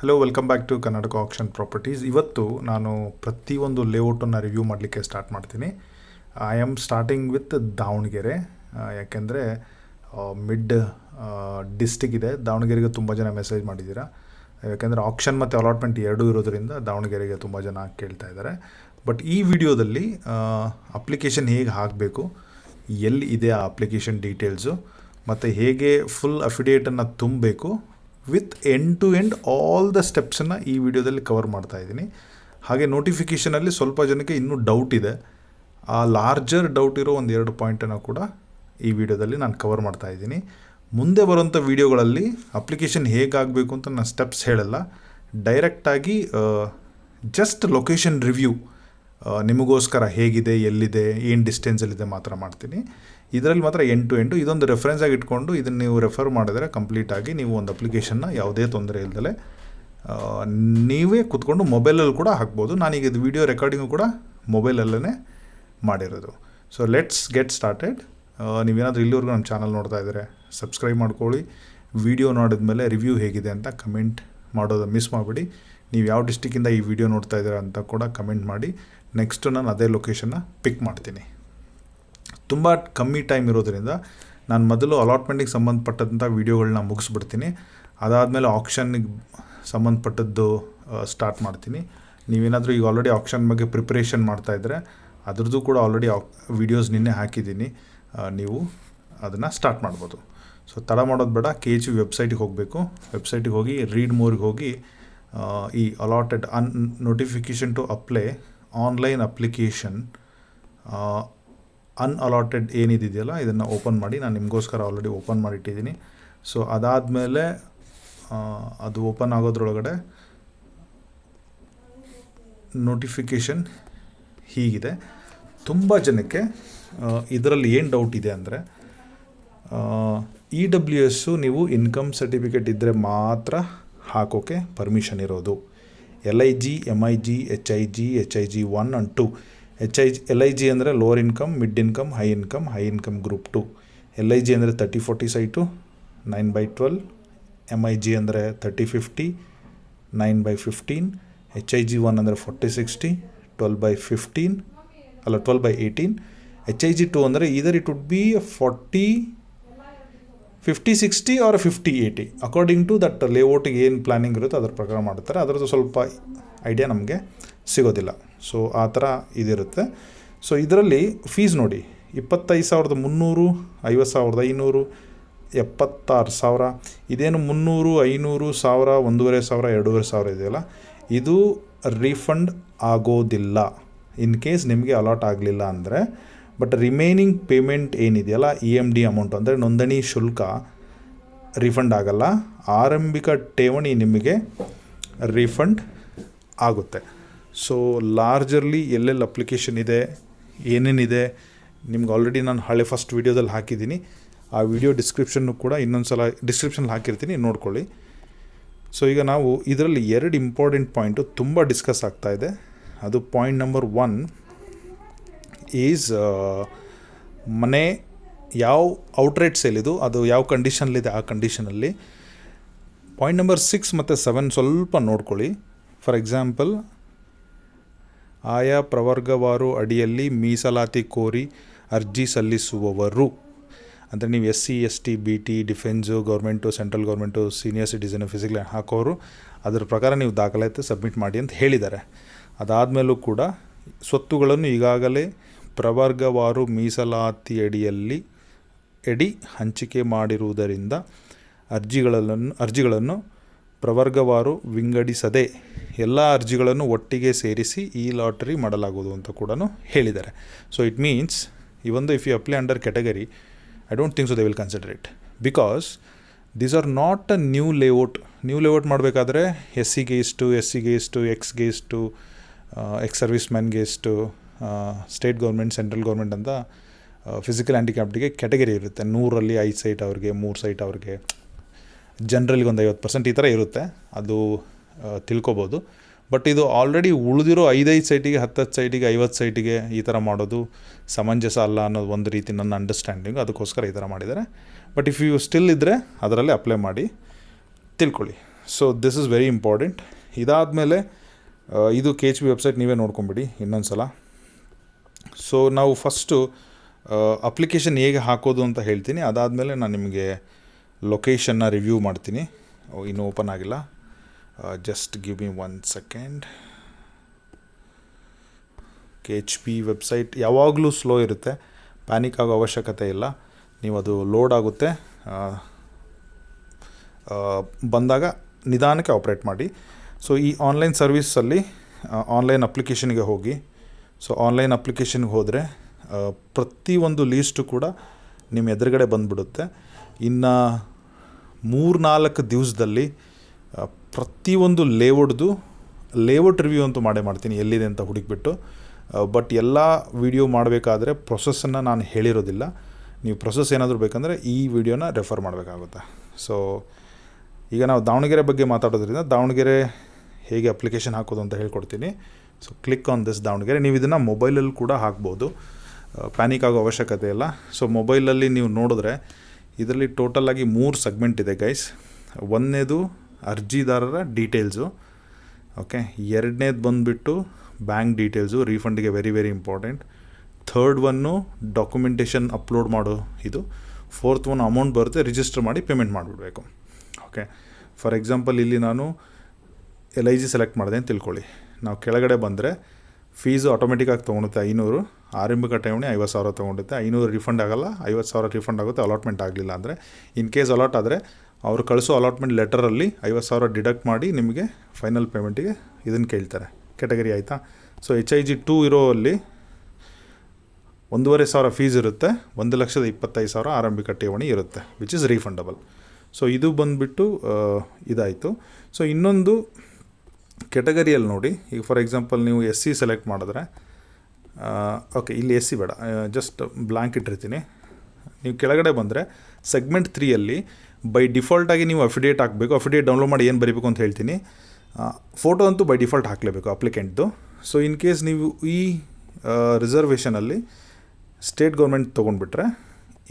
Hello welcome back to Karnataka auction properties ಇವತ್ತು ನಾನು ಪ್ರತಿಯೊಂದು ಲೇಔಟನ್ನು ರಿವ್ಯೂ ಮಾಡಲಿಕ್ಕೆ ಸ್ಟಾರ್ಟ್ ಮಾಡ್ತೀನಿ. I am starting with Davanagere. ಯಾಕೆಂದರೆ ಮಿಡ್ ಡಿಸ್ಟಿಕ್ ಇದೆ. ದಾವಣಗೆರೆಗೆ ತುಂಬ ಜನ ಮೆಸೇಜ್ ಮಾಡಿದ್ದೀರಾ? ಯಾಕೆಂದರೆ ಆಕ್ಷನ್ ಮತ್ತು ಅಲಾಟ್ಮೆಂಟ್ ಎರಡೂ ಇರೋದರಿಂದ ದಾವಣಗೆರೆಗೆ ತುಂಬ ಜನ ಕೇಳ್ತಾ ಇದ್ದಾರೆ. ಬಟ್ ಈ ವಿಡಿಯೋದಲ್ಲಿ ಅಪ್ಲಿಕೇಶನ್ ಹೇಗೆ ಹಾಕಬೇಕು, ಎಲ್ಲಿ ಇದೆ ಆ ಅಪ್ಲಿಕೇಶನ್ ಡೀಟೇಲ್ಸು ಮತ್ತು ಹೇಗೆ ಫುಲ್ ಅಫಿಡೇಟನ್ನು ತುಂಬಬೇಕು with end to end all the ಸ್ಟೆಪ್ಸನ್ನು ಈ ವಿಡಿಯೋದಲ್ಲಿ ಕವರ್ ಮಾಡ್ತಾ ಇದ್ದೀನಿ. ಹಾಗೆ ನೋಟಿಫಿಕೇಷನಲ್ಲಿ ಸ್ವಲ್ಪ ಜನಕ್ಕೆ ಇನ್ನೂ ಡೌಟ್ ಇದೆ. ಆ ಲಾರ್ಜರ್ ಡೌಟ್ ಇರೋ ಒಂದು ಎರಡು ಪಾಯಿಂಟನ್ನು ಕೂಡ ಈ ವಿಡಿಯೋದಲ್ಲಿ ನಾನು ಕವರ್ ಮಾಡ್ತಾ ಇದ್ದೀನಿ. ಮುಂದೆ ಬರುವಂಥ ವಿಡಿಯೋಗಳಲ್ಲಿ ಅಪ್ಲಿಕೇಶನ್ ಹೇಗಾಗಬೇಕು ಅಂತ ನಾನು ಸ್ಟೆಪ್ಸ್ ಹೇಳಲ್ಲ. ಡೈರೆಕ್ಟಾಗಿ ಜಸ್ಟ್ ಲೊಕೇಶನ್ ರಿವ್ಯೂ ನಿಮಗೋಸ್ಕರ ಹೇಗಿದೆ, ಎಲ್ಲಿದೆ, ಏನು ಡಿಸ್ಟೆನ್ಸಲ್ಲಿದೆ ಮಾತ್ರ ಮಾಡ್ತೀನಿ. ಇದರಲ್ಲಿ ಮಾತ್ರ ಎಂಟು ಎಂಟು, ಇದೊಂದು ರೆಫರೆನ್ಸ್ ಆಗಿ ಇಟ್ಕೊಂಡು ಇದನ್ನು ನೀವು ರೆಫರ್ ಮಾಡಿದರೆ ಕಂಪ್ಲೀಟಾಗಿ ನೀವು ಒಂದು ಅಪ್ಲಿಕೇಶನ್ನ ಯಾವುದೇ ತೊಂದರೆ ಇಲ್ದಲೆ ನೀವೇ ಕೂತ್ಕೊಂಡು ಮೊಬೈಲಲ್ಲಿ ಕೂಡ ಹಾಕ್ಬೋದು. ನಾನೀಗ ಇದು ವಿಡಿಯೋ ರೆಕಾರ್ಡಿಂಗು ಕೂಡ ಮೊಬೈಲಲ್ಲೇ ಮಾಡಿರೋದು. ಸೊ ಲೆಟ್ಸ್ ಗೆಟ್ ಸ್ಟಾರ್ಟೆಡ್ ನೀವೇನಾದರೂ ಇಲ್ಲಿವರೆಗೂ ನಮ್ಮ ಚಾನಲ್ ನೋಡ್ತಾ ಇದ್ದಾರೆ ಸಬ್ಸ್ಕ್ರೈಬ್ ಮಾಡ್ಕೊಳ್ಳಿ. ವಿಡಿಯೋ ನೋಡಿದ ಮೇಲೆ ರಿವ್ಯೂ ಹೇಗಿದೆ ಅಂತ ಕಮೆಂಟ್ ಮಾಡೋದು ಮಿಸ್ ಮಾಡಿಬಿಡಿ. ನೀವು ಯಾವ ಡಿಸ್ಟಿಕ್ಕಿಂದ ಈ ವಿಡಿಯೋ ನೋಡ್ತಾ ಇದ್ದೀರಾ ಅಂತ ಕೂಡ ಕಮೆಂಟ್ ಮಾಡಿ. ನೆಕ್ಸ್ಟು ನಾನು ಅದೇ ಲೊಕೇಶನ್ನ ಪಿಕ್ ಮಾಡ್ತೀನಿ. ತುಂಬ ಕಮ್ಮಿ ಟೈಮ್ ಇರೋದ್ರಿಂದ ನಾನು ಮೊದಲು ಅಲಾಟ್ಮೆಂಟಿಗೆ ಸಂಬಂಧಪಟ್ಟಂಥ ವೀಡಿಯೋಗಳನ್ನ ಮುಗಿಸ್ಬಿಡ್ತೀನಿ. ಅದಾದಮೇಲೆ ಆಕ್ಷನ್ನಿಗೆ ಸಂಬಂಧಪಟ್ಟದ್ದು ಸ್ಟಾರ್ಟ್ ಮಾಡ್ತೀನಿ. ನೀವೇನಾದರೂ ಈಗ ಆಲ್ರೆಡಿ ಆಕ್ಷನ್ ಬಗ್ಗೆ ಪ್ರಿಪ್ರೇಷನ್ ಮಾಡ್ತಾಯಿದ್ರೆ ಅದ್ರದ್ದು ಕೂಡ ಆಲ್ರೆಡಿ ವೀಡಿಯೋಸ್ ನಿನ್ನೆ ಹಾಕಿದ್ದೀನಿ. ನೀವು ಅದನ್ನು ಸ್ಟಾರ್ಟ್ ಮಾಡ್ಬೋದು. ಸೊ ತಡ ಮಾಡೋದು ಬೇಡ. ಕೆ ಎಚ್ ವೆಬ್ಸೈಟಿಗೆ ಹೋಗಬೇಕು. ವೆಬ್ಸೈಟಿಗೆ ಹೋಗಿ ರೀಡ್ ಮೋರಿಗೆ ಹೋಗಿ ಈ allotted un notification to apply online application unallotted ಏನಿದೆಯಲ್ಲ ಇದನ್ನು ಓಪನ್ ಮಾಡಿ ನಾನು ನಿಮಗೋಸ್ಕರ ಆಲ್ರೆಡಿ ಓಪನ್ ಮಾಡಿಟ್ಟಿದ್ದೀನಿ. ಸೊ ಅದಾದಮೇಲೆ ಅದು ಓಪನ್ ಆಗೋದ್ರೊಳಗಡೆ ನೋಟಿಫಿಕೇಷನ್ ಹೀಗಿದೆ. ತುಂಬ ಜನಕ್ಕೆ ಇದರಲ್ಲಿ ಏನು ಡೌಟ್ ಇದೆ ಅಂದರೆ ಇ ಡಬ್ಲ್ಯೂ ಎಸ್ಸು ನೀವು ಇನ್ಕಮ್ ಸರ್ಟಿಫಿಕೇಟ್ ಇದ್ದರೆ ಮಾತ್ರ ಹಾಕೋಕ್ಕೆ ಪರ್ಮಿಷನ್ ಇರೋದು. L I G M I G H I G H I G one and two H I L I G ಅಂದರೆ lower income mid income high income high income group two L I G ಅಂದರೆ thirty forty site nine by twelve M I G ಅಂದರೆ thirty fifty nine by fifteen H I G one ಅಂದರೆ forty sixty twelve by fifteen ಅಲ್ಲ twelve by eighteen H I G two ಅಂದರೆ either it would be forty fifty sixty or fifty eighty according to that ಲೇಔಟಿಗೆ ಏನು planning ಇರುತ್ತೆ ಅದ್ರ ಪ್ರಕಾರ ಮಾಡ್ತಾರೆ. ಅದರದ್ದು ಸ್ವಲ್ಪ ಐಡಿಯಾ ನಮಗೆ. ಸಿಗೋದಿಲ್ಲ. ಸೊ ಆ ಥರ ಇದಿರುತ್ತೆ. ಸೊ ಇದರಲ್ಲಿ ಫೀಸ್ ನೋಡಿ. ಇಪ್ಪತ್ತೈದು ಸಾವಿರದ ಮುನ್ನೂರು, ಐವತ್ತು ಸಾವಿರದ ಐನೂರು, ಎಪ್ಪತ್ತಾರು ಸಾವಿರ, ಇದೇನು ಮುನ್ನೂರು, ಐನೂರು ಸಾವಿರ, ಒಂದೂವರೆ ಸಾವಿರ, ಎರಡೂವರೆ ಸಾವಿರ ಇದೆಯಲ್ಲ? ಇದು ರೀಫಂಡ್ ಆಗೋದಿಲ್ಲ. ಇನ್ ಕೇಸ್ ನಿಮಗೆ ಅಲಾಟ್ ಆಗಲಿಲ್ಲ ಅಂದರೆ. ಬಟ್ ರಿಮೈನಿಂಗ್ ಪೇಮೆಂಟ್ ಏನಿದೆಯಲ್ಲ ಇ ಎಂ ಡಿ ಅಮೌಂಟ್ ಅಂದರೆ ನೋಂದಣಿ ಶುಲ್ಕ ರೀಫಂಡ್ ಆಗಲ್ಲ. ಆರಂಭಿಕ ಠೇವಣಿ ನಿಮಗೆ ರೀಫಂಡ್ ಆಗುತ್ತೆ. ಸೊ ಲಾರ್ಜರ್ಲಿ ಎಲ್ಲೆಲ್ಲಿ ಅಪ್ಲಿಕೇಶನ್ ಇದೆ ಏನೇನಿದೆ ನಿಮ್ಗೆ ಆಲ್ರೆಡಿ ನಾನು ಹಳೆ ಫಸ್ಟ್ ವೀಡಿಯೋದಲ್ಲಿ ಹಾಕಿದ್ದೀನಿ. ಆ ವಿಡಿಯೋ ಡಿಸ್ಕ್ರಿಪ್ಷನ್ನು ಕೂಡ ಇನ್ನೊಂದು ಸಲ ಡಿಸ್ಕ್ರಿಪ್ಷನ್ಲ್ಲಿ ಹಾಕಿರ್ತೀನಿ, ನೋಡ್ಕೊಳ್ಳಿ. ಸೊ ಈಗ ನಾವು ಇದರಲ್ಲಿ ಎರಡು ಇಂಪಾರ್ಟೆಂಟ್ ಪಾಯಿಂಟು ತುಂಬ ಡಿಸ್ಕಸ್ ಆಗ್ತಾ ಇದೆ. ಅದು ಪಾಯಿಂಟ್ ನಂಬರ್ ಒನ್ ಈಸ್ ಮನೆ ಯಾವ ಔಟ್ರೇಟ್ ಸೇಲಿದು ಅದು ಯಾವ ಕಂಡೀಷನಲ್ಲಿದೆ ಆ ಕಂಡೀಷನಲ್ಲಿ ಪಾಯಿಂಟ್ ನಂಬರ್ ಸಿಕ್ಸ್ ಮತ್ತು ಸೆವೆನ್ ಸ್ವಲ್ಪ ನೋಡ್ಕೊಳ್ಳಿ. ಫಾರ್ ಎಕ್ಸಾಂಪಲ್ ಆಯಾ ಪ್ರವರ್ಗವಾರು ಅಡಿಯಲ್ಲಿ ಮೀಸಲಾತಿ ಕೋರಿ ಅರ್ಜಿ ಸಲ್ಲಿಸುವವರು. ಅಂದರೆ ನೀವು S C S T B T, defence, government, central government, senior citizen physical ಹಾಕೋರು, ಅದರ ಪ್ರಕಾರ ನೀವು ದಾಖಲಾತಿ ಸಬ್ಮಿಟ್ ಮಾಡಿ ಅಂತ ಹೇಳಿದ್ದಾರೆ. ಅದಾದಮೇಲೂ ಕೂಡ ಸ್ವತ್ತುಗಳನ್ನು ಈಗಾಗಲೇ ಪ್ರವರ್ಗವಾರು ಮೀಸಲಾತಿ ಅಡಿಯಲ್ಲಿ ಎಡಿ ಹಂಚಿಕೆ ಮಾಡಿರುವುದರಿಂದ ಅರ್ಜಿಗಳನ್ನು ಅರ್ಜಿಗಳನ್ನು ಪ್ರವರ್ಗವಾರು ವಿಂಗಡಿಸದೆ ಎಲ್ಲ ಅರ್ಜಿಗಳನ್ನು ಒಟ್ಟಿಗೆ ಸೇರಿಸಿ ಈ ಲಾಟರಿ ಮಾಡಲಾಗುವುದು ಅಂತ ಕೂಡ ಹೇಳಿದ್ದಾರೆ. So it means ಇವೊಂದು if you apply under category I don't think so they will consider it because these are not a new layout new layout ಮಾಡಬೇಕಾದ್ರೆ ಎಸ್ ಸಿಗೆ ಇಷ್ಟು ಎಸ್ ಸಿಗೆ ಇಷ್ಟು ಎಕ್ಸ್ಗೆ ಇಷ್ಟು ಎಕ್ಸ್ ಸರ್ವಿಸ್ ಮ್ಯಾನ್ಗೆ ಇಷ್ಟು ಸ್ಟೇಟ್ ಗೌರ್ಮೆಂಟ್ ಸೆಂಟ್ರಲ್ ಗೌರ್ಮೆಂಟ್ ಅಂತ physical ಹ್ಯಾಂಡಿಕ್ಯಾಪ್ಟಿಗೆ ಕ್ಯಾಟಗರಿ ಇರುತ್ತೆ. ನೂರಲ್ಲಿ ಐದು ಸೈಟ್ ಅವ್ರಿಗೆ, ಮೂರು ಸೈಟ್ ಅವ್ರಿಗೆ. ಜನರಲ್ಗೆ ಒಂದು ಐವತ್ತು ಪರ್ಸೆಂಟ್ ಈ ಥರ ಇರುತ್ತೆ. ಅದು ತಿಳ್ಕೊಬೋದು. ಬಟ್ ಇದು ಆಲ್ರೆಡಿ ಉಳಿದಿರೋ ಐದೈದು ಸೈಟಿಗೆ, ಹತ್ತತ್ತು ಸೈಟಿಗೆ, ಐವತ್ತು ಸೈಟಿಗೆ ಈ ಥರ ಮಾಡೋದು ಸಮಂಜಸ ಅಲ್ಲ ಅನ್ನೋದು ಒಂದು ರೀತಿ ನನ್ನ ಅಂಡರ್ಸ್ಟ್ಯಾಂಡಿಂಗ್ ಅದಕ್ಕೋಸ್ಕರ ಈ ಥರ ಮಾಡಿದ್ದಾರೆ. ಬಟ್ ಇಫ್ ಯು ಸ್ಟಿಲ್ ಇದ್ದರೆ ಅದರಲ್ಲೇ ಅಪ್ಲೈ ಮಾಡಿ, ತಿಳ್ಕೊಳ್ಳಿ. So this is very important ಇದಾದಮೇಲೆ ಇದು ಕೆ ಎಚ್ ಬಿ ವೆಬ್ಸೈಟ್ ನೀವೇ ನೋಡ್ಕೊಂಬಿಡಿ ಇನ್ನೊಂದು ಸಲ ಸೊ ನಾವು ಫಸ್ಟು ಅಪ್ಲಿಕೇಶನ್ ಹೇಗೆ ಹಾಕೋದು ಅಂತ ಹೇಳ್ತೀನಿ. ಅದಾದಮೇಲೆ ನಾನು ನಿಮಗೆ ಲೊಕೇಶನ್ನ ರಿವ್ಯೂ ಮಾಡ್ತೀನಿ. ಇನ್ನೂ ಓಪನ್ ಆಗಿಲ್ಲ. Just give me one second K H P website ಯಾವಾಗಲೂ ಸ್ಲೋ ಇರುತ್ತೆ. ಪ್ಯಾನಿಕ್ ಆಗೋ ಅವಶ್ಯಕತೆ ಇಲ್ಲ. ನೀವು ಅದು ಲೋಡ್ ಆಗುತ್ತೆ. ಆ, ಆ, ಬಂದಾಗ ನಿಧಾನಕ್ಕೆ ಆಪ್ರೇಟ್ ಮಾಡಿ. ಸೊ ಈ ಆನ್ಲೈನ್ ಸರ್ವಿಸಲ್ಲಿ ಆನ್ಲೈನ್ ಅಪ್ಲಿಕೇಶನ್ಗೆ ಹೋಗಿ. ಸೊ ಆನ್ಲೈನ್ ಅಪ್ಲಿಕೇಶನ್ಗೆ ಹೋದರೆ ಪ್ರತಿಯೊಂದು ಲೀಸ್ಟು ಕೂಡ ನಿಮ್ಮ ಎದುರುಗಡೆ ಬಂದುಬಿಡುತ್ತೆ. ಇನ್ನು ಮೂರ್ನಾಲ್ಕು ದಿವಸದಲ್ಲಿ ಪ್ರತಿಯೊಂದು ಲೇಔಟ್ದು, ಲೇಔಟ್ ರಿವ್ಯೂ ಅಂತೂ ಮಾಡೇ ಮಾಡ್ತೀನಿ, ಎಲ್ಲಿದೆ ಅಂತ ಹುಡುಕ್ಬಿಟ್ಟು. ಬಟ್ ಎಲ್ಲ ವಿಡಿಯೋ ಮಾಡಬೇಕಾದ್ರೆ ಪ್ರೊಸೆಸನ್ನು ನಾನು ಹೇಳಿರೋದಿಲ್ಲ. ನೀವು ಪ್ರೊಸೆಸ್ ಏನಾದರೂ ಬೇಕಂದರೆ ಈ ವಿಡಿಯೋನ ರೆಫರ್ ಮಾಡಬೇಕಾಗುತ್ತೆ. ಸೊ ಈಗ ನಾವು ದಾವಣಗೆರೆ ಬಗ್ಗೆ ಮಾತಾಡೋದ್ರಿಂದ ದಾವಣಗೆರೆ ಹೇಗೆ ಅಪ್ಲಿಕೇಶನ್ ಹಾಕೋದು ಅಂತ ಹೇಳ್ಕೊಡ್ತೀನಿ. So click on this Davanagere. ನೀವು ಇದನ್ನು ಮೊಬೈಲಲ್ಲಿ ಕೂಡ ಹಾಕ್ಬೋದು. ಪ್ಯಾನಿಕ್ ಆಗೋ ಅವಶ್ಯಕತೆ ಇಲ್ಲ. ಸೊ ಮೊಬೈಲಲ್ಲಿ ನೀವು ನೋಡಿದ್ರೆ ಇದರಲ್ಲಿ ಟೋಟಲ್ ಆಗಿ ಮೂರು ಸೆಗ್ಮೆಂಟ್ ಇದೆ ಗೈಸ್ ಒಂದನೇದು ಅರ್ಜಿದಾರರ ಡೀಟೇಲ್ಸು ಓಕೆ ಎರಡನೇದು ಬಂದುಬಿಟ್ಟು bank details ರೀಫಂಡಿಗೆ very very important third one documentation upload ಮಾಡೋ ಇದು. ಫೋರ್ತ್ ಒನ್ ಅಮೌಂಟ್ ಬರುತ್ತೆ ರಿಜಿಸ್ಟರ್ ಮಾಡಿ ಪೇಮೆಂಟ್ ಮಾಡಿಬಿಡ್ಬೇಕು. ಓಕೆ ಫಾರ್ ಎಕ್ಸಾಂಪಲ್ ಇಲ್ಲಿ ನಾನು ಎಲ್ ಐ ಜಿ ಸೆಲೆಕ್ಟ್ ಮಾಡಿದೆ ಅಂತ ತಿಳ್ಕೊಳ್ಳಿ. ನಾವು ಕೆಳಗಡೆ ಬಂದರೆ ಫೀಸು ಆಟೋಮೆಟಿಕ್ಕಾಗಿ ತೊಗೊಳುತ್ತೆ ಐನೂರು, ಆರಂಭಿಕ ಠೇವಣಿ ಐವತ್ತು ಸಾವಿರ ತೊಗೊಂಡುತ್ತೆ ಐನೂರು ರಿಫಂಡ್ ಆಗಲ್ಲ, ಐವತ್ತು ಸಾವಿರ ರಿಫಂಡ್ ಆಗುತ್ತೆ ಅಲಾಟ್ಮೆಂಟ್ ಆಗಲಿಲ್ಲ ಅಂದರೆ. ಇನ್ ಕೇಸ್ ಅಲಾಟ್ ಆದರೆ, ಅವರು ಕಳಿಸೋ ಅಲಾಟ್ಮೆಂಟ್ ಲೆಟರಲ್ಲಿ ಐವತ್ತು ಸಾವಿರ ಡಿಡಕ್ಟ್ ಮಾಡಿ ನಿಮಗೆ ಫೈನಲ್ ಪೇಮೆಂಟಿಗೆ ಇದನ್ನು ಕೇಳ್ತಾರೆ. ಕ್ಯಾಟಗರಿ ಆಯಿತಾ? So H I G two ಇರೋ ಅಲ್ಲಿ ಒಂದೂವರೆ ಸಾವಿರ ಫೀಸ್ ಇರುತ್ತೆ, ಒಂದು ಲಕ್ಷದ ಇಪ್ಪತ್ತೈದು ಸಾವಿರ ಆರಂಭಿಕ ಠೇವಣಿ ಇರುತ್ತೆ ವಿಚ್ ಇಸ್ ರೀಫಂಡಬಲ್ ಸೊ ಇದು ಬಂದುಬಿಟ್ಟು ಇದಾಯಿತು. ಸೊ ಇನ್ನೊಂದು ಕೆಟಗರಿಯಲ್ಲಿ ನೋಡಿ. ಈಗ ಫಾರ್ ಎಕ್ಸಾಂಪಲ್ ನೀವು ಎಸ್ ಸಿ ಸೆಲೆಕ್ಟ್ ಮಾಡಿದ್ರೆ ಓಕೆ ಇಲ್ಲಿ ಎಸ್ ಸಿ ಬೇಡ. ಜಸ್ಟ್ ಬ್ಲ್ಯಾಂಕ್ ಇಟ್ಟಿರ್ತೀನಿ. ನೀವು ಕೆಳಗಡೆ ಬಂದರೆ ಸೆಗ್ಮೆಂಟ್ ತ್ರೀಯಲ್ಲಿ ಬೈ ಡಿಫಾಲ್ಟಾಗಿ ನೀವು ಅಫಿಡೇಟ್ ಹಾಕಬೇಕು. ಅಫಿಡೇಟ್ ಡೌನ್ಲೋಡ್ ಮಾಡಿ ಏನು ಬರೀಬೇಕು ಅಂತ ಹೇಳ್ತೀನಿ. ಫೋಟೋ ಅಂತೂ ಬೈ ಡಿಫಾಲ್ಟ್ ಹಾಕಲೇಬೇಕು ಅಪ್ಲಿಕೆಂಟ್ದು ಸೊ ಇನ್ ಕೇಸ್ ನೀವು ಈ ರಿಸರ್ವೇಷನಲ್ಲಿ ಸ್ಟೇಟ್ ಗೌರ್ಮೆಂಟ್ ತೊಗೊಂಡ್ಬಿಟ್ರೆ,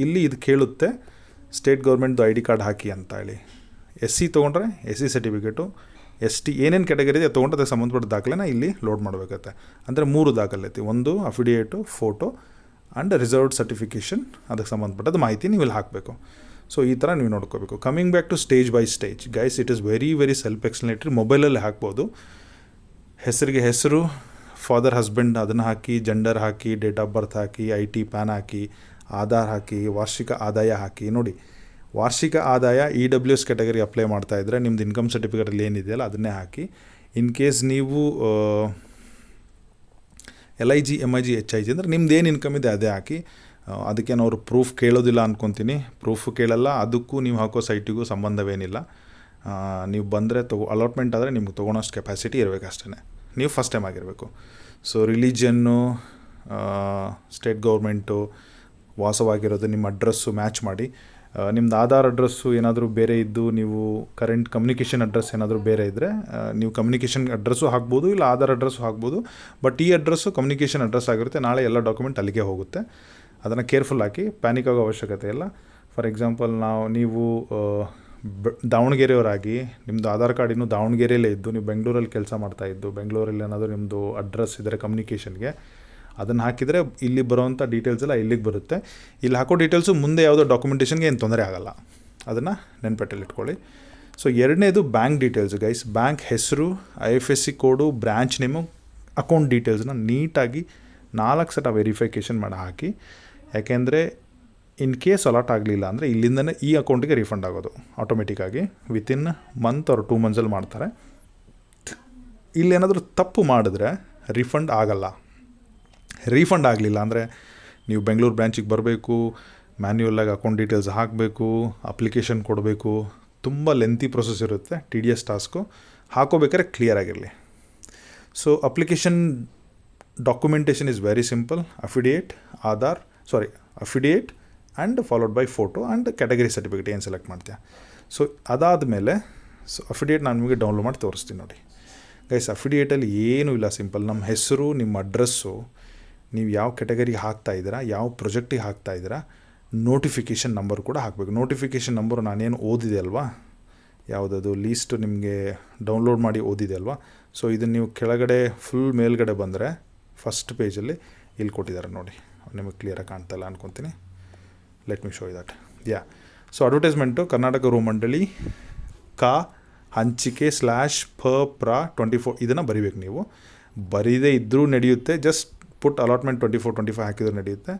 ಇಲ್ಲಿ ಇದು ಕೇಳುತ್ತೆ ಸ್ಟೇಟ್ ಗೌರ್ಮೆಂಟ್ದು ಐ ಡಿ ಕಾರ್ಡ್ ಹಾಕಿ ಅಂತ ಹೇಳಿ. ಎಸ್ ಸಿ ತೊಗೊಂಡ್ರೆ S C certificate S T ಏನೇನು ಕೆಟಗರಿ ಇದೆ ತೊಗೊಂಡು ಅದಕ್ಕೆ ಸಂಬಂಧಪಟ್ಟ ದಾಖಲೆನ ಇಲ್ಲಿ ಲೋಡ್ ಮಾಡಬೇಕಾಗತ್ತೆ. ಅಂದರೆ ಮೂರು ದಾಖಲೆ ಒಂದು affidavit photo and reserved certification ಅದಕ್ಕೆ ಸಂಬಂಧಪಟ್ಟದ ಮಾಹಿತಿ ನೀವು ಇಲ್ಲಿ ಹಾಕಬೇಕು. ಸೊ ಈ ಥರ ನೀವು ನೋಡ್ಕೋಬೇಕು. Coming back to stage by stage guys it is very very self explanatory ಮೊಬೈಲಲ್ಲಿ ಹಾಕ್ಬೋದು. ಹೆಸರಿಗೆ ಹೆಸರು ಫಾದರ್ ಹಸ್ಬೆಂಡ್ ಅದನ್ನು ಹಾಕಿ ಜೆಂಡರ್ ಹಾಕಿ ಡೇಟ್ ಆಫ್ ಬರ್ತ್ ಹಾಕಿ ಐ ಟಿ ಪ್ಯಾನ್ ಹಾಕಿ, ಆಧಾರ್ ಹಾಕಿ, ವಾರ್ಷಿಕ ಆದಾಯ ಹಾಕಿ, ನೋಡಿ. ವಾರ್ಷಿಕ ಆದಾಯ E W S category apply ಮಾಡ್ತಾ ಇದ್ದರೆ ನಿಮ್ದು ಇನ್ಕಮ್ ಸರ್ಟಿಫಿಕೇಟಲ್ಲಿ ಏನಿದೆಯಲ್ಲ ಅದನ್ನೇ ಹಾಕಿ. ಇನ್ ಕೇಸ್ ನೀವು L I G M I G H I G ಅಂದರೆ ನಿಮ್ದು ಏನು ಇನ್ಕಮ್ ಇದೆ ಅದೇ ಹಾಕಿ. ಅದಕ್ಕೆ ಅವರು ಪ್ರೂಫ್ ಕೇಳೋದಿಲ್ಲ ಅಂದ್ಕೊತೀನಿ ಪ್ರೂಫ್ ಕೇಳಲ್ಲ, ಅದಕ್ಕೂ ನೀವು ಹಾಕೋ ಸೈಟಿಗೂ ಸಂಬಂಧವೇನಿಲ್ಲ. ನೀವು ಬಂದರೆ ತಗೋ ಅಲಾಟ್ಮೆಂಟ್ ಆದರೆ ನಿಮ್ಗೆ ತೊಗೊಳೋಷ್ಟು ಕೆಪಾಸಿಟಿ ಇರಬೇಕು ಅಷ್ಟೇ ನೀವು ಫಸ್ಟ್ ಟೈಮ್ ಆಗಿರಬೇಕು. ಸೊ ರಿಲಿಜನ್ನು ಸ್ಟೇಟ್ ಗೌರ್ಮೆಂಟು ವಾಸವಾಗಿರೋದು ನಿಮ್ಮ ಅಡ್ರೆಸ್ಸು ಮ್ಯಾಚ್ ಮಾಡಿ. ನಿಮ್ದು ಆಧಾರ್ ಅಡ್ರೆಸ್ಸು ಏನಾದರೂ ಬೇರೆ ಇದ್ದು ನೀವು ಕರೆಂಟ್ ಕಮ್ಯುನಿಕೇಷನ್ ಅಡ್ರೆಸ್ ಏನಾದರೂ ಬೇರೆ ಇದ್ದರೆ ನೀವು ಕಮ್ಯುನಿಕೇಷನ್ ಅಡ್ರೆಸ್ಸು ಹಾಕ್ಬೋದು ಇಲ್ಲ ಆಧಾರ್ ಅಡ್ರೆಸ್ಸು ಹಾಕ್ಬೋದು ಬಟ್ ಈ ಅಡ್ರೆಸ್ಸು ಕಮ್ಯುನಿಕೇಷನ್ ಅಡ್ರೆಸ್ ಆಗಿರುತ್ತೆ, ನಾಳೆ ಎಲ್ಲ ಡಾಕ್ಯುಮೆಂಟ್ ಅಲ್ಲಿಗೆ ಹೋಗುತ್ತೆ. ಅದನ್ನು ಕೇರ್ಫುಲ್ ಹಾಕಿ ಪ್ಯಾನಿಕ್ ಆಗೋ ಅವಶ್ಯಕತೆ ಇಲ್ಲ. ಫಾರ್ ಎಕ್ಸಾಂಪಲ್ ನಾವು, ನೀವು ದಾವಣಗೆರೆಯವರಾಗಿ ನಿಮ್ಮದು ಆಧಾರ್ ಕಾರ್ಡ್ ಇನ್ನೂ ದಾವಣಗೆರೆಯಲ್ಲೇ ಇದ್ದು, ನೀವು ಬೆಂಗಳೂರಲ್ಲಿ ಕೆಲಸ ಮಾಡ್ತಾ ಇದ್ದು, ಬೆಂಗಳೂರಲ್ಲಿ ಏನಾದರೂ ನಿಮ್ಮದು ಅಡ್ರೆಸ್ ಇದ್ದರೆ ಕಮ್ಯುನಿಕೇಷನ್ಗೆ ಅದನ್ನು ಹಾಕಿದರೆ ಇಲ್ಲಿ ಬರೋವಂಥ ಡೀಟೇಲ್ಸ್ ಎಲ್ಲ ಇಲ್ಲಿಗೆ ಬರುತ್ತೆ. ಇಲ್ಲಿ ಹಾಕೋ ಡೀಟೇಲ್ಸು ಮುಂದೆ ಯಾವುದೋ ಡಾಕ್ಯುಮೆಂಟೇಷನ್ಗೆ ಏನು ತೊಂದರೆ ಆಗಲ್ಲ. ಅದನ್ನು ನೆನ್ಪೆಟ್ಟಲ್ಲಿ ಇಟ್ಕೊಳ್ಳಿ. ಸೊ ಎರಡನೇದು ಬ್ಯಾಂಕ್ ಡೀಟೇಲ್ಸ್ ಗೈಸ್ ಬ್ಯಾಂಕ್ ಹೆಸರು I F S C code branch name account ಡೀಟೇಲ್ಸ್ನ ನೀಟಾಗಿ ನಾಲ್ಕು ಸಲ ವೆರಿಫಿಕೇಷನ್ ಮಾಡಿ ಹಾಕಿ. ಯಾಕೆಂದರೆ ಇನ್ ಕೇಸ್ ಅಲಾಟ್ ಆಗಲಿಲ್ಲ ಅಂದರೆ ಇಲ್ಲಿಂದನೇ ಈ ಅಕೌಂಟಿಗೆ ರೀಫಂಡ್ ಆಗೋದು. ಆಟೋಮೆಟಿಕ್ಕಾಗಿ ವಿತಿನ್ ಮಂತ್ ಅವ್ರು ಟೂ ಮಂತ್ಸಲ್ಲಿ ಮಾಡ್ತಾರೆ. ಇಲ್ಲೇನಾದರೂ ತಪ್ಪು ಮಾಡಿದ್ರೆ ರಿಫಂಡ್ ಆಗಲ್ಲ. ರೀಫಂಡ್ ಆಗಲಿಲ್ಲ. ಅಂದರೆ ನೀವು ಬೆಂಗಳೂರು ಬ್ರ್ಯಾಂಚಿಗೆ ಬರಬೇಕು ಮ್ಯಾನ್ಯೂಲಾಗಿ ಅಕೌಂಟ್ ಡೀಟೇಲ್ಸ್ ಹಾಕಬೇಕು ಅಪ್ಲಿಕೇಶನ್ ಕೊಡಬೇಕು. ತುಂಬ ಲೆಂತಿ ಪ್ರೊಸೆಸ್ ಇರುತ್ತೆ ಟಿ ಡಿ ಎಸ್ ಟಾಸ್ಕು ಹಾಕೋಬೇಕಾದ್ರೆ ಕ್ಲಿಯರ್ ಆಗಿರಲಿ. So application documentation is very simple affidavit Aadhaar sorry affidavit and followed by photo and category certificate ಏನು ಸೆಲೆಕ್ಟ್ ಮಾಡ್ತೀಯ. ಸೊ ಅದಾದಮೇಲೆ ಸೊ ಅಫಿಡಿಯೇಟ್ ನಾನು ನಿಮಗೆ ಡೌನ್ಲೋಡ್ ಮಾಡಿ ತೋರಿಸ್ತೀನಿ ನೋಡಿ. ಗೈಸ್ ಅಫಿಡಿಯೇಟಲ್ಲಿ ಏನೂ ಇಲ್ಲ ಸಿಂಪಲ್ ನಮ್ಮ ಹೆಸರು, ನಿಮ್ಮ ಅಡ್ರೆಸ್ಸು ನೀವು ಯಾವ ಕೆಟಗರಿಗೆ ಹಾಕ್ತಾ ಇದ್ದೀರಾ, ಯಾವ ಪ್ರೊಜೆಕ್ಟಿಗೆ ಹಾಕ್ತಾ ಇದ್ದೀರಾ ನೋಟಿಫಿಕೇಷನ್ ನಂಬರ್ ಕೂಡ ಹಾಕಬೇಕು. ನೋಟಿಫಿಕೇಷನ್ ನಂಬರು ನಾನೇನು ಓದಿದೆ ಅಲ್ವಾ? ಯಾವುದದು ಲೀಸ್ಟ್ ನಿಮಗೆ ಡೌನ್ಲೋಡ್ ಮಾಡಿ ಓದಿದೆ ಅಲ್ವಾ? ಸೊ ಇದನ್ನು ನೀವು ಕೆಳಗಡೆ ಫುಲ್ ಮೇಲ್ಗಡೆ ಬಂದರೆ ಫಸ್ಟ್ ಪೇಜಲ್ಲಿ ಇಲ್ಲಿ ಕೊಟ್ಟಿದ್ದಾರೆ ನೋಡಿ. ನಿಮಗೆ ಕ್ಲಿಯರಾಗಿ ಕಾಣ್ತಾ ಇಲ್ಲ ಅನ್ಕೊತೀನಿ. Let me show that yeah so advertisement Karnataka ರೂ ಮಂಡಳಿ ಕಾ ಹಂಚಿಕೆ ಸ್ಲ್ಯಾಶ್ ಪ ಪ್ರ ಟ್ವೆಂಟಿ ಫೋರ್ ಇದನ್ನು ಬರಿಬೇಕು ನೀವು. ಬರೀದೇ ಇದ್ದರೂ ನಡೆಯುತ್ತೆ just put allotment twenty four twenty five ಹಾಕಿದ್ರೆ ನಡೆಯುತ್ತೆ.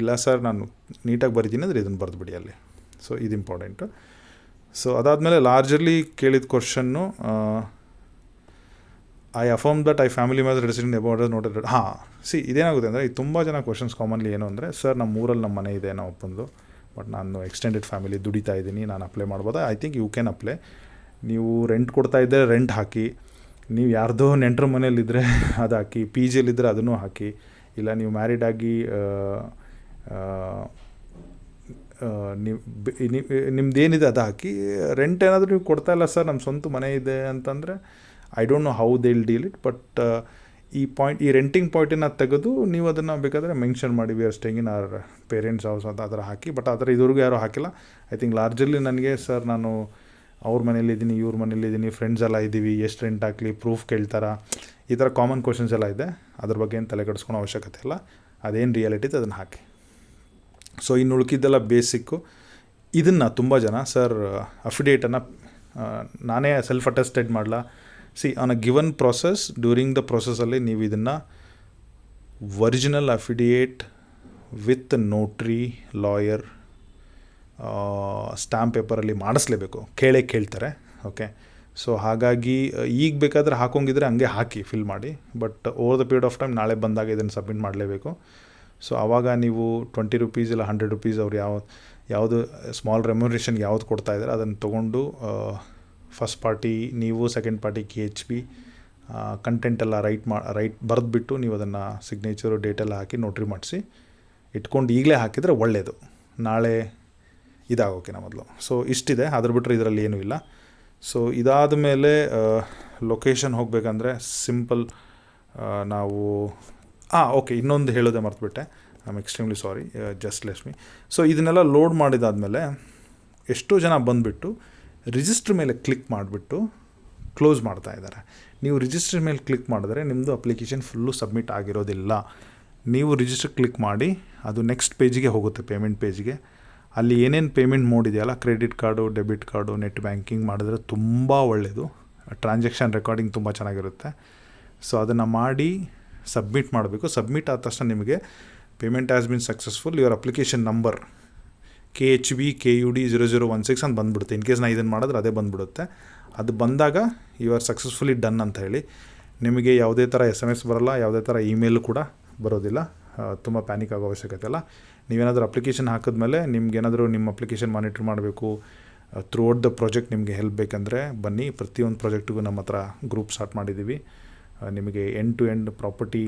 ಇಲ್ಲ ಸರ್ ನಾನು ನೀಟಾಗಿ ಬರಿತೀನಿ ಅಂದರೆ ಇದನ್ನು ಬರೆದ್ಬಿಡಿ ಅಲ್ಲಿ. ಸೊ ಇದು ಇಂಪಾರ್ಟೆಂಟು ಸೊ ಅದಾದಮೇಲೆ ಲಾರ್ಜರ್ಲಿ ಕೇಳಿದ question I affirm that I family member resident about noted ಹಾಂ ಸಿ ಇದೇನಾಗುತ್ತೆ ಅಂದರೆ ಇದು ತುಂಬ ಜನ ಕ್ವಶನ್ಸ್ ಕಾಮನ್ಲಿ ಏನು ಅಂದರೆ ಸರ್ ನಮ್ಮ ಊರಲ್ಲಿ ನಮ್ಮ ಮನೆ ಇದೆ ನಾವು ಒಪ್ಪಂದು ಬಟ್ ನಾನು ಎಕ್ಸ್ಟೆಂಡೆಡ್ ಫ್ಯಾಮಿಲಿ ದುಡಿತಾ ಇದ್ದೀನಿ ನಾನು ಅಪ್ಲೈ ಮಾಡ್ಬೋದಾ? I think you can apply ನೀವು ರೆಂಟ್ ಕೊಡ್ತಾ ಇದ್ದರೆ ರೆಂಟ್ ಹಾಕಿ ನೀವು ಯಾರ್ದೋ ನೆಂಟರ ಮನೇಲಿದ್ದರೆ ಅದು ಹಾಕಿ ಪಿ ಜಿಯಲ್ಲಿದ್ದರೆ ಅದನ್ನು ಹಾಕಿ, ಇಲ್ಲ ನೀವು ಮ್ಯಾರಿಡ್ ಆಗಿ ನೀವು ನಿಮ್ದು ಏನಿದೆ ಅದು ಹಾಕಿ ರೆಂಟ್ ಏನಾದರೂ ನೀವು ಕೊಡ್ತಾ ಇಲ್ಲ ಸರ್, ನಮ್ಮ ಸ್ವಂತ ಮನೆ ಇದೆ ಅಂತಂದರೆ I don't know how they will deal it but ಈ ಪಾಯಿಂಟ್ ಈ ರೆಂಟಿಂಗ್ ಪಾಯಿಂಟನ್ನು ತೆಗೆದು ನೀವು ಅದನ್ನು ಬೇಕಾದರೆ ಮೆನ್ಷನ್ ಮಾಡಿ we are staying in our parents house ಅಂತ ಆ ಥರ ಹಾಕಿ ಬಟ್ ಆ ಥರ ಇದುವರೆಗೂ ಯಾರೂ ಹಾಕಿಲ್ಲ. ಐ ಥಿಂಕ್ ಲಾರ್ಜಲ್ಲಿ ನನಗೆ ಸರ್ ನಾನು ಅವ್ರ ಮನೇಲಿದ್ದೀನಿ ಇವ್ರ ಮನೇಲಿದ್ದೀನಿ ಫ್ರೆಂಡ್ಸ್ ಎಲ್ಲ ಇದ್ದೀವಿ ಎಷ್ಟು ರೆಂಟ್ ಹಾಕಲಿ ಪ್ರೂಫ್ ಕೇಳ್ತಾರ? ಈ ಥರ ಕಾಮನ್ ಕ್ವಶನ್ಸ್ ಎಲ್ಲ ಇದೆ. ಅದ್ರ ಬಗ್ಗೆ ಏನು ತಲೆ ಕೆಡಿಸ್ಕೊಳೋ ಅವಶ್ಯಕತೆ ಇಲ್ಲ. ಅದೇನು ರಿಯಾಲಿಟಿ ಅದನ್ನು ಹಾಕಿ. ಸೊ ಇನ್ನು ಉಳ್ಕಿದ್ದೆಲ್ಲ ಬೇಸಿಕ್ಕು ಇದನ್ನು ತುಂಬ ಜನ ಸರ್ ಅಫಿಡೇಟನ್ನು ನಾನೇ ಸೆಲ್ಫ್ ಅಟೆಸ್ಟೆಡ್ ಮಾಡಲ see on a given process during the ಪ್ರೊಸೆಸಲ್ಲಿ ನೀವು ಇದನ್ನು original affidavit with notary lawyer stamp ಪೇಪರಲ್ಲಿ ಮಾಡಿಸ್ಲೇಬೇಕು. ಕೇಳೇ ಕೇಳ್ತಾರೆ ಓಕೆ ಸೊ ಹಾಗಾಗಿ ಈಗ ಬೇಕಾದರೆ ಹಾಕೊಂಗಿದ್ರೆ ಹಂಗೆ ಹಾಕಿ ಫಿಲ್ ಮಾಡಿ but over the period of time ನಾಳೆ ಬಂದಾಗ ಇದನ್ನು ಸಬ್ಮಿಟ್ ಮಾಡಲೇಬೇಕು. ಸೊ ಆವಾಗ ನೀವು ಟ್ವೆಂಟಿ ರುಪೀಸ್ ಇಲ್ಲ ಹಂಡ್ರೆಡ್ ರುಪೀಸ್ ಅವ್ರು ಯಾವ, ಯಾವುದು ಸ್ಮಾಲ್ ರೆಮ್ಯುನರೇಷನ್ ಯಾವ್ದು ಕೊಡ್ತಾ ಇದ್ದಾರೆ ಅದನ್ನು ತೊಗೊಂಡು ಫಸ್ಟ್ ಪಾರ್ಟಿ ನೀವು second party K H B content ಎಲ್ಲ ರೈಟ್ ಮಾ ರೈಟ್ ಬರೆದ್ಬಿಟ್ಟು ನೀವು ಅದನ್ನು ಸಿಗ್ನೇಚರು ಡೇಟೆಲ್ಲ ಹಾಕಿ ನೋಟ್ರಿ ಮಾಡಿಸಿ, ಇಟ್ಕೊಂಡು ಈಗಲೇ ಹಾಕಿದರೆ ಒಳ್ಳೆಯದು ನಾಳೆ ಇದಾಗೋಕೆ ಮೊದಲು. ಸೊ ಇಷ್ಟಿದೆ. ಅದ್ರ ಬಿಟ್ಟರೆ ಇದರಲ್ಲಿ ಏನೂ ಇಲ್ಲ. ಸೊ ಇದಾದ ಮೇಲೆ ಲೊಕೇಶನ್ ಹೋಗಬೇಕಂದ್ರೆ ಸಿಂಪಲ್ ನಾವು ಹಾಂ ಓಕೆ ಇನ್ನೊಂದು ಹೇಳೋದೆ ಮರ್ತುಬಿಟ್ಟೆ. I am extremely sorry just Lakshmi so ಇದನ್ನೆಲ್ಲ ಲೋಡ್ ಮಾಡಿದಾದಮೇಲೆ ಎಷ್ಟೋ ಜನ ಬಂದುಬಿಟ್ಟು ರಿಜಿಸ್ಟ್ರ್ ಮೇಲೆ ಕ್ಲಿಕ್ ಮಾಡಿಬಿಟ್ಟು ಕ್ಲೋಸ್ ಮಾಡ್ತಾ ಇದ್ದಾರೆ. ನೀವು ರಿಜಿಸ್ಟ್ರ್ ಮೇಲೆ ಕ್ಲಿಕ್ ಮಾಡಿದ್ರೆ ನಿಮ್ಮದು ಅಪ್ಲಿಕೇಶನ್ ಫುಲ್ಲು ಸಬ್ಮಿಟ್ ಆಗಿರೋದಿಲ್ಲ. ನೀವು ರಿಜಿಸ್ಟರ್ ಕ್ಲಿಕ್ ಮಾಡಿ ಅದು ನೆಕ್ಸ್ಟ್ ಪೇಜಿಗೆ ಹೋಗುತ್ತೆ ಪೇಮೆಂಟ್ ಪೇಜ್ಗೆ ಅಲ್ಲಿ ಏನೇನು ಪೇಮೆಂಟ್ ಮೋಡ್ ಇದೆಯಲ್ಲ credit card debit card net banking ಮಾಡಿದ್ರೆ ತುಂಬ ಒಳ್ಳೆಯದು ಟ್ರಾನ್ಸಾಕ್ಷನ್ ರೆಕಾರ್ಡಿಂಗ್ ತುಂಬ ಚೆನ್ನಾಗಿರುತ್ತೆ. ಸೊ ಅದನ್ನು ಮಾಡಿ ಸಬ್ಮಿಟ್ ಮಾಡಬೇಕು. ಸಬ್ಮಿಟ್ ಆದ ತಕ್ಷಣ ನಿಮಗೆ payment as been successful your application number K H B K U D zero zero one six ಅಂತ ಬಂದುಬಿಡುತ್ತೆ. ಇನ್ ಕೇಸ್ ನಾನು ಇದನ್ನು ಮಾಡಿದ್ರೆ ಅದೇ ಬಂದುಬಿಡುತ್ತೆ. ಅದು ಬಂದಾಗ ಯು ಆರ್ ಸಕ್ಸಸ್ಫುಲಿ ಡನ್ ಅಂತ ಹೇಳಿ. ನಿಮಗೆ ಯಾವುದೇ ಥರ ಎಸ್ ಎಂ ಎಸ್ ಬರೋಲ್ಲ, ಯಾವುದೇ ಥರ ಇಮೇಲು ಕೂಡ ಬರೋದಿಲ್ಲ. ತುಂಬ ಪ್ಯಾನಿಕ್ ಆಗೋ ಅವಶ್ಯಕತೆ ಇಲ್ಲ. ನೀವೇನಾದರೂ ಅಪ್ಲಿಕೇಶನ್ ಹಾಕಿದ್ಮೇಲೆ ನಿಮ್ಗೇನಾದರೂ ನಿಮ್ಮ ಅಪ್ಲಿಕೇಶನ್ ಮಾನಿಟರ್ ಮಾಡಬೇಕು ಥ್ರೂ ಔಟ್ ದ ಪ್ರಾಜೆಕ್ಟ್ ನಿಮಗೆ ಹೆಲ್ಪ್ ಬೇಕಂದರೆ ಬನ್ನಿ. ಪ್ರತಿಯೊಂದು ಪ್ರಾಜೆಕ್ಟಿಗೂ ನಮ್ಮ ಹತ್ರ ಗ್ರೂಪ್ ಸ್ಟಾರ್ಟ್ ಮಾಡಿದ್ದೀವಿ ನಿಮಗೆ end to end property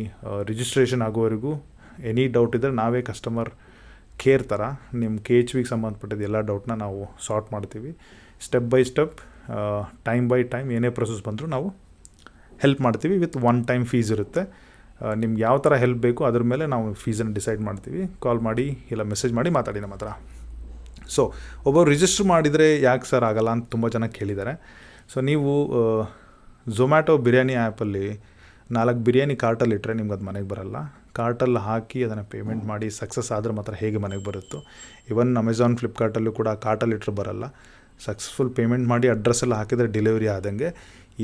registration ಆಗೋವರೆಗೂ ಎನಿ ಡೌಟ್ ಇದ್ದರೆ ನಾವೇ ಕಸ್ಟಮರ್ ಕೇರ್ ಥರ ನಿಮ್ಮ ಕೆ ಎಚ್ ವಿಗೆ ಸಂಬಂಧಪಟ್ಟಿದ್ದು ಎಲ್ಲ ಡೌಟ್ನ ನಾವು ಸಾರ್ಟ್ ಮಾಡ್ತೀವಿ. Step by step time by time ಏನೇ ಪ್ರೊಸೆಸ್ ಬಂದರೂ ನಾವು ಹೆಲ್ಪ್ ಮಾಡ್ತೀವಿ. ವಿತ್ ಒನ್ ಟೈಮ್ ಫೀಸ್ ಇರುತ್ತೆ. ನಿಮ್ಗೆ ಯಾವ ಥರ ಹೆಲ್ಪ್ ಬೇಕು ಅದ್ರ ಮೇಲೆ ನಾವು ಫೀಸನ್ನು ಡಿಸೈಡ್ ಮಾಡ್ತೀವಿ. ಕಾಲ್ ಮಾಡಿ ಇಲ್ಲ ಮೆಸೇಜ್ ಮಾಡಿ ಮಾತಾಡಿ ನಮ್ಮ ಹತ್ರ. ಸೊ ಒಬ್ಬರು ರಿಜಿಸ್ಟರ್ ಮಾಡಿದರೆ ಯಾಕೆ ಸರ್ ಆಗಲ್ಲ ಅಂತ ತುಂಬ ಜನ ಕೇಳಿದ್ದಾರೆ. ಸೊ ನೀವು ಝೊಮ್ಯಾಟೊ ಬಿರಿಯಾನಿ ಆ್ಯಪಲ್ಲಿ ನಾಲ್ಕು ಬಿರಿಯಾನಿ ಕಾರ್ಟಲ್ಲಿ ಇಟ್ಟರೆ ನಿಮ್ಗೆ ಅದು ಮನೆಗೆ ಬರಲ್ಲ. ಕಾರ್ಟಲ್ಲಿ ಹಾಕಿ ಅದನ್ನು ಪೇಮೆಂಟ್ ಮಾಡಿ ಸಕ್ಸಸ್ ಆದರೆ ಮಾತ್ರ ಹೇಗೆ ಮನೆಗೆ ಬರುತ್ತೋ. ಇವನ್ ಅಮೆಝಾನ್ ಫ್ಲಿಪ್ಕಾರ್ಟಲ್ಲೂ ಕೂಡ ಕಾರ್ಟಲ್ಲಿ ಇಟ್ಟರೆ ಬರಲ್ಲ. ಸಕ್ಸಸ್ಫುಲ್ ಪೇಮೆಂಟ್ ಮಾಡಿ ಅಡ್ರೆಸ್ ಎಲ್ಲ ಹಾಕಿದರೆ ಡೆಲಿವರಿ ಆದಂಗೆ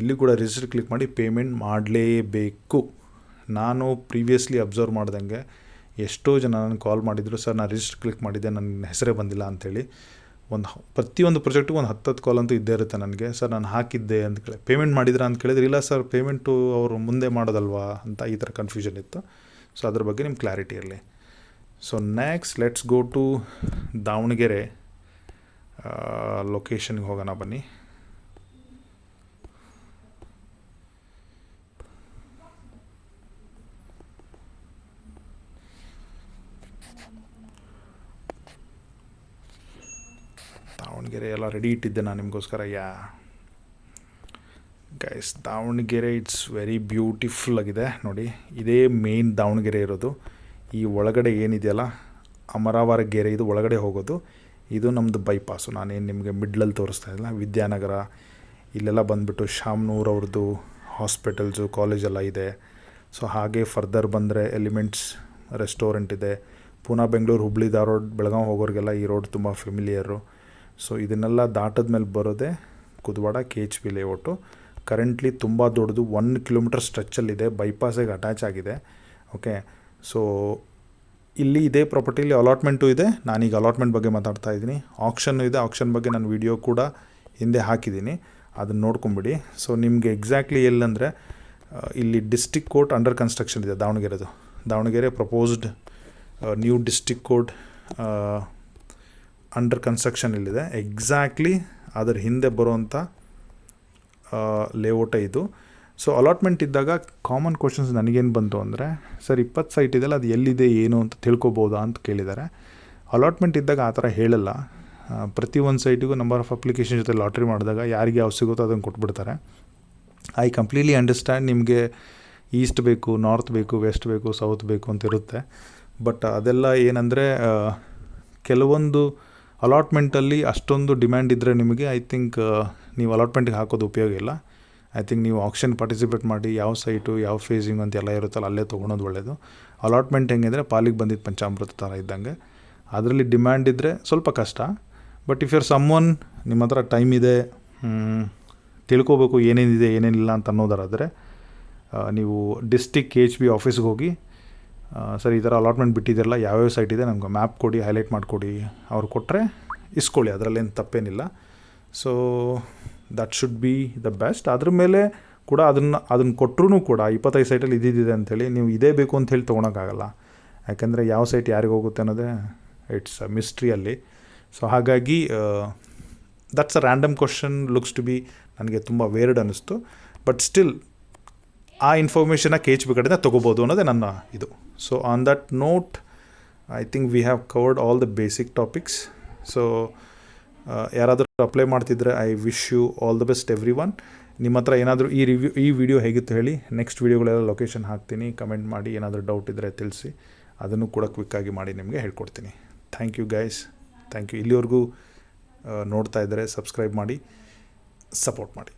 ಇಲ್ಲಿ ಕೂಡ ರಿಜಿಸ್ಟರ್ ಕ್ಲಿಕ್ ಮಾಡಿ ಪೇಮೆಂಟ್ ಮಾಡಲೇಬೇಕು. ನಾನು ಪ್ರೀವಿಯಸ್ಲಿ ಅಬ್ಸರ್ವ್ ಮಾಡ್ದಂಗೆ ಎಷ್ಟೋ ಜನ ನನಗೆ ಕಾಲ್ ಮಾಡಿದರು, ಸರ್ ನಾನು ರಿಜಿಸ್ಟರ್ ಕ್ಲಿಕ್ ಮಾಡಿದ್ದೆ ನನ್ನ ಹೆಸರೇ ಬಂದಿಲ್ಲ ಅಂಥೇಳಿ ಒಂದು ಪ್ರತಿಯೊಂದು ಪ್ರಾಜೆಕ್ಟ್ಗೆ ಒಂದು ಹತ್ತತ್ತು ಕಾಲ್ ಅಂತೂ ಇದ್ದೇ ಇರುತ್ತೆ ನನಗೆ. ಸರ್, ನಾನು ಹಾಕಿದ್ದೆ ಅಂತ ಕೇಳಿ ಪೇಮೆಂಟ್ ಮಾಡಿದ್ರಾ? ಅಂತ ಕೇಳಿದ್ರೆ, ಇಲ್ಲ ಸರ್ ಪೇಮೆಂಟು ಅವರು ಮುಂದೆ ಮಾಡೋದಲ್ವಾ? ಅಂತ ಈ ಥರ ಕನ್ಫ್ಯೂಷನ್ ಇತ್ತು. ಸೊ ಅದ್ರ ಬಗ್ಗೆ ನಿಮ್ಮ ಕ್ಲಾರಿಟಿ ಇರಲಿ. So next let's go to Davanagere ಲೊಕೇಶನ್ಗೆ ಹೋಗೋಣ ಬನ್ನಿ. ದಾವಣಗೆರೆ ಎಲ್ಲ ರೆಡಿ ಇಟ್ಟಿದ್ದೆ ನಾನು ನಿಮಗೋಸ್ಕರ. Yeah. Guys Davanagere it's very beautiful ಆಗಿದೆ. ನೋಡಿ, ಇದೇ ಮೇನ್ ದಾವಣಗೆರೆ ಇರೋದು. ಈ ಒಳಗಡೆ ಏನಿದೆಯಲ್ಲ, ಅಮರಾವರ ಗೆರೆ ಇದು ಒಳಗಡೆ ಹೋಗೋದು. ಇದು ನಮ್ಮದು ಬೈಪಾಸು ನಾನೇನು ನಿಮಗೆ ಮಿಡ್ಲಲ್ಲಿ ತೋರಿಸ್ತಾ ಇಲ್ಲ. ವಿದ್ಯಾನಗರ, ಇಲ್ಲೆಲ್ಲ ಬಂದುಬಿಟ್ಟು ಶಾಮ್ನೂರ್ ಅವ್ರದ್ದು ಹಾಸ್ಪಿಟಲ್ಸು ಕಾಲೇಜೆಲ್ಲ ಇದೆ. ಸೊ ಹಾಗೆ ಫರ್ದರ್ ಬಂದರೆ ಎಲಿಮೆಂಟ್ಸ್ ರೆಸ್ಟೋರೆಂಟ್ ಇದೆ. ಪುನಃ ಬೆಂಗಳೂರು ಹುಬ್ಳಿ ಧಾರವಾಡ ಬೆಳಗಾವಿ ಹೋಗೋರಿಗೆಲ್ಲ ಈ ರೋಡ್ ತುಂಬ ಫೆಮಿಲಿಯರು ಸೊ ಇದನ್ನೆಲ್ಲ ದಾಟದ ಮೇಲೆ ಬರೋದೇ Kudavada K H P layout currently ತುಂಬ ದೊಡ್ಡದು ಒನ್ ಕಿಲೋಮೀಟರ್ ಸ್ಟ್ರೆಚ್ಚಲ್ಲಿದೆ ಬೈಪಾಸಿಗೆ ಅಟ್ಯಾಚ್ ಆಗಿದೆ. ಓಕೆ ಸೊ ಇಲ್ಲಿ ಇದೇ ಪ್ರಾಪರ್ಟಿಲಿ ಅಲಾಟ್ಮೆಂಟು ಇದೆ. ನಾನೀಗ ಅಲಾಟ್ಮೆಂಟ್ ಬಗ್ಗೆ ಮಾತಾಡ್ತಾ ಇದ್ದೀನಿ. ಆಕ್ಷನ್ನು ಇದೆ. ಆಕ್ಷನ್ ಬಗ್ಗೆ ನಾನು ವಿಡಿಯೋ ಕೂಡ ಹಿಂದೆ ಹಾಕಿದ್ದೀನಿ. ಅದನ್ನು ನೋಡ್ಕೊಂಬಿಡಿ. ಸೊ ನಿಮಗೆ ಎಕ್ಸಾಕ್ಟ್ಲಿ ಎಲ್ಲಂದರೆ ಇಲ್ಲಿ ಡಿಸ್ಟಿಕ್ ಕೋರ್ಟ್ ಅಂಡರ್ ಕನ್ಸ್ಟ್ರಕ್ಷನ್ ಇದೆ, ದಾವಣಗೆರೆದು. Davanagere proposed new district court under construction ಇಲ್ಲಿದೆ. ಎಕ್ಸಾಕ್ಟ್ಲಿ ಅದರ ಹಿಂದೆ ಬರುವಂಥ ಲೇಔಟ ಇದು. ಸೊ ಅಲಾಟ್ಮೆಂಟ್ ಇದ್ದಾಗ ಕಾಮನ್ ಕ್ವಶನ್ಸ್ ನನಗೇನು ಬಂತು ಅಂದರೆ, ಸರ್, ಇಪ್ಪತ್ತು ಸೈಟ್ ಇದೆಯಲ್ಲ, ಅದು ಎಲ್ಲಿದೆ, ಏನು ಅಂತ ತಿಳ್ಕೊಬೋದಾ? ಅಂತ ಕೇಳಿದ್ದಾರೆ. ಅಲಾಟ್ಮೆಂಟ್ ಇದ್ದಾಗ ಆ ಥರ ಹೇಳಲ್ಲ. ಪ್ರತಿ ಒಂದು ಸೈಟಿಗೂ ನಂಬರ್ ಆಫ್ ಅಪ್ಲಿಕೇಶನ್ ಜೊತೆ ಲಾಟ್ರಿ ಮಾಡಿದಾಗ ಯಾರಿಗೆ ಯಾವ ಸಿಗುತ್ತೋ ಅದನ್ನು ಕೊಟ್ಬಿಡ್ತಾರೆ. ಐ ಕಂಪ್ಲೀಟ್ಲಿ ಅಂಡರ್ಸ್ಟ್ಯಾಂಡ್ ನಿಮಗೆ ಈಸ್ಟ್ ಬೇಕು ನಾರ್ತ್ ಬೇಕು ವೆಸ್ಟ್ ಬೇಕು ಸೌತ್ ಬೇಕು ಅಂತ ಇರುತ್ತೆ. ಬಟ್ ಅದೆಲ್ಲ ಏನಂದರೆ ಕೆಲವೊಂದು ಅಲಾಟ್ಮೆಂಟಲ್ಲಿ ಅಷ್ಟೊಂದು ಡಿಮ್ಯಾಂಡ್ ಇದ್ದರೆ ನಿಮಗೆ ಐ ಥಿಂಕ್ ನೀವು ಅಲಾಟ್ಮೆಂಟ್ಗೆ ಹಾಕೋದು ಉಪಯೋಗ ಇಲ್ಲ. ಐ ಥಿಂಕ್ ನೀವು ಆಕ್ಷನ್ ಪಾರ್ಟಿಸಿಪೇಟ್ ಮಾಡಿ ಯಾವ ಸೈಟು ಯಾವ ಫೇಸಿಂಗ್ ಅಂತ ಎಲ್ಲ ಇರುತ್ತಲ್ಲ, ಅಲ್ಲೇ ತೊಗೊಳೋದು ಒಳ್ಳೆಯದು ಅಲಾಟ್ಮೆಂಟ್ ಹೆಂಗಿದ್ರೆ ಪಾಲಿಗೆ ಬಂದಿದ್ದು ಪಂಚಾಮೃತ ಥರ ಇದ್ದಂಗೆ. ಅದರಲ್ಲಿ ಡಿಮ್ಯಾಂಡ್ ಇದ್ದರೆ ಸ್ವಲ್ಪ ಕಷ್ಟ. But if your someone ನಿಮ್ಮ ಹತ್ರ ಟೈಮ್ ಇದೆ ತಿಳ್ಕೋಬೇಕು ಏನೇನಿದೆ, ಏನೇನಿಲ್ಲ ಅಂತ ಅನ್ನೋದಾರಾದರೆ ನೀವು ಡಿಸ್ಟಿಕ್ ಎಚ್ ಬಿ ಆಫೀಸ್ಗೆ ಹೋಗಿ ಸರ್, ಈ ಥರ ಅಲಾಟ್ಮೆಂಟ್ ಬಿಟ್ಟಿದ್ದೀರಲ್ಲ ಯಾವ್ಯಾವ ಸೈಟ್ ಇದೆ ನಮ್ಗೆ ಮ್ಯಾಪ್ ಕೊಡಿ ಹೈಲೈಟ್ ಮಾಡಿಕೊಡಿ. ಅವ್ರು ಕೊಟ್ಟರೆ ಇಸ್ಕೊಳ್ಳಿ, ಅದರಲ್ಲೇನು ತಪ್ಪೇನಿಲ್ಲ. So that should be the best ಅದ್ರ ಮೇಲೆ ಕೂಡ ಅದನ್ನು ಅದನ್ನು ಕೊಟ್ಟರು ಕೂಡ ಇಪ್ಪತ್ತೈದು ಸೈಟಲ್ಲಿ ಇದ್ದಿದ್ದಿದೆ ಅಂಥೇಳಿ ನೀವು ಇದೇ ಬೇಕು ಅಂತ ಹೇಳಿ ತೊಗೊಳಕ್ಕಾಗಲ್ಲ. ಯಾಕೆಂದರೆ ಯಾವ ಸೈಟ್ ಯಾರಿಗೆ ಹೋಗುತ್ತೆ ಅನ್ನೋದೇ ಇಟ್ಸ್ ಮಿಸ್ಟ್ರಿ ಅಲ್ಲಿ. ಸೊ ಹಾಗಾಗಿ that's a random question looks to be ನನಗೆ ತುಂಬ ವೇರ್ಡ್ ಅನ್ನಿಸ್ತು. ಬಟ್ ಸ್ಟಿಲ್ ಆ ಇನ್ಫಾರ್ಮೇಷನ್ನ ಕೆ ಎಚ್ ಬಿ ಕಡೆಯಿಂದ ತೊಗೋಬೋದು ಅನ್ನೋದೇ ನನ್ನ ಇದು. So on that note I think we have covered all the basic topics so ಯಾರಾದರೂ ಅಪ್ಲೈ ಮಾಡ್ತಿದ್ರೆ I wish you all the best everyone ನಿಮ್ಮ ಹತ್ರ ಏನಾದರೂ ಈ ರಿವ್ಯೂ ಈ ವಿಡಿಯೋ ಹೇಗಿತ್ತು ಹೇಳಿ ನೆಕ್ಸ್ಟ್ ವೀಡಿಯೋಗಳೆಲ್ಲ ಲೊಕೇಶನ್ ಹಾಕ್ತೀನಿ. ಕಮೆಂಟ್ ಮಾಡಿ ಏನಾದರೂ ಡೌಟ್ ಇದ್ದರೆ ತಿಳಿಸಿ. ಅದನ್ನು ಕೂಡ ಕ್ವಿಕ್ಕಾಗಿ ಮಾಡಿ ನಿಮಗೆ ಹೇಳ್ಕೊಡ್ತೀನಿ. Thank you guys thank you ಇಲ್ಲಿವರೆಗೂ ಆ, ನೋಡ್ತಾ ಇದ್ದರೆ ಸಬ್ಸ್ಕ್ರೈಬ್ ಮಾಡಿ ಸಪೋರ್ಟ್ ಮಾಡಿ.